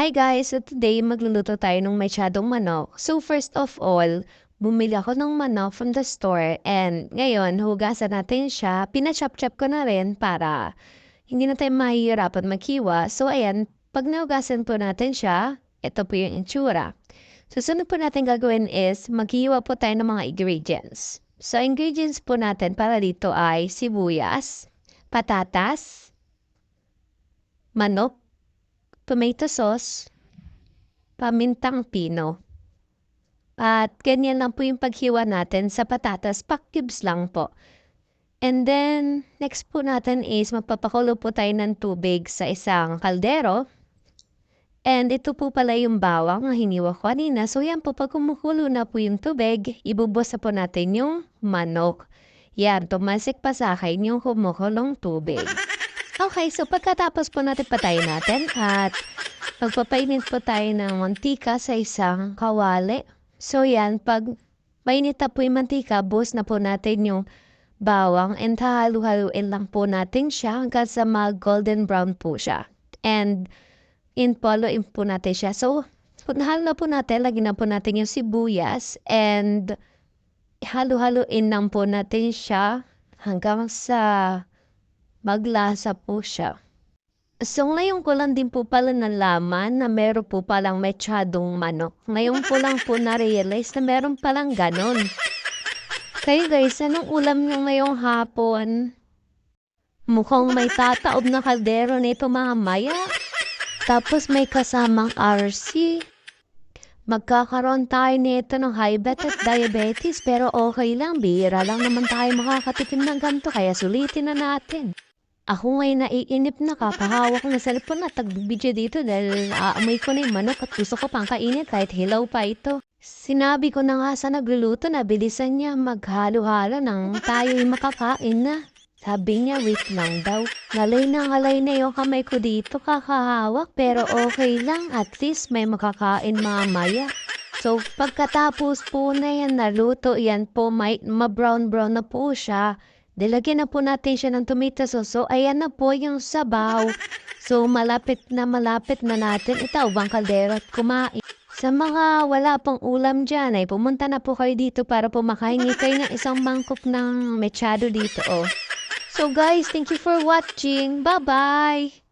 Hi guys! So today magluluto tayo ng machadong manok. So first of all, bumili ako ng manok from the store and ngayon hugasan natin siya. Pinachop-chop ko na rin para hindi na tayo mahihirapan maghiwa. So ayan, pag nahugasan po natin siya, ito po yung itsura. Susunod po natin gagawin is maghiwa po tayo ng mga ingredients. So ingredients po natin para dito ay sibuyas, patatas, manok, tomato sauce, pamintang pino. At ganyan lang po yung paghiwa natin sa patatas, pack cubes lang po. And then, next po natin is magpapakulo po tayo ng tubig sa isang kaldero. And ito po pala yung bawang na hiniwa ko kanina. So yan po, pag kumukulo na po yung tubig, ibubos na po natin yung manok. Yan, tumasik pa sa akin yung kumukulong tubig. Okay, so pagkatapos po natin patayin natin at magpapainit po tayo ng mantika sa isang kawali. So yan, pag mainit na po yung mantika, bus na po natin yung bawang and hahalu-haluin lang po natin siya hanggang sa mag golden brown po siya. And in poloin po natin siya. So, halo na po natin, lagyan na po natin yung sibuyas and halu-haluin lang po natin siya hanggang sa maglasa po siya. So ngayon ko lang din po pala nalaman na meron po palang mechadong manok. Ngayon po lang po na-realize na meron palang ganon. Kayo guys, anong ulam nyo ngayong hapon? Mukhang may tataob na kaldero nito mamaya. Tapos may kasamang RC. Magkakaroon tayo nito ng high blood at diabetes pero okay lang, bihira lang naman tayo makakatikim ng ganito kaya sulitin na natin. Ako ngayon naiinip na kapahawak na cellphone at tagbibidyo dito dahil aamoy ko na yung manok at gusto ko pang kainin kahit hilaw pa ito. Sinabi ko na nga sa nagluluto na bilisan niya maghalo-halo nang tayo'y makakain na. Sabi niya, wait lang daw. Ngalay na ngalay na yung kamay ko dito kakahawak pero okay lang at least may makakain mamaya. So pagkatapos po na yan naluto yan po may ma-brown-brown na po siya. Dilagyan na po natin siya ng tomato sauce. So, ayan na po yung sabaw. So, malapit na malapit na natin itaubang kaldero at kumain. Sa mga wala pang ulam dyan ay pumunta na po kayo dito para po makahingi kayo ng isang mangkok ng mechado dito. Oh. So guys, thank you for watching. Bye-bye!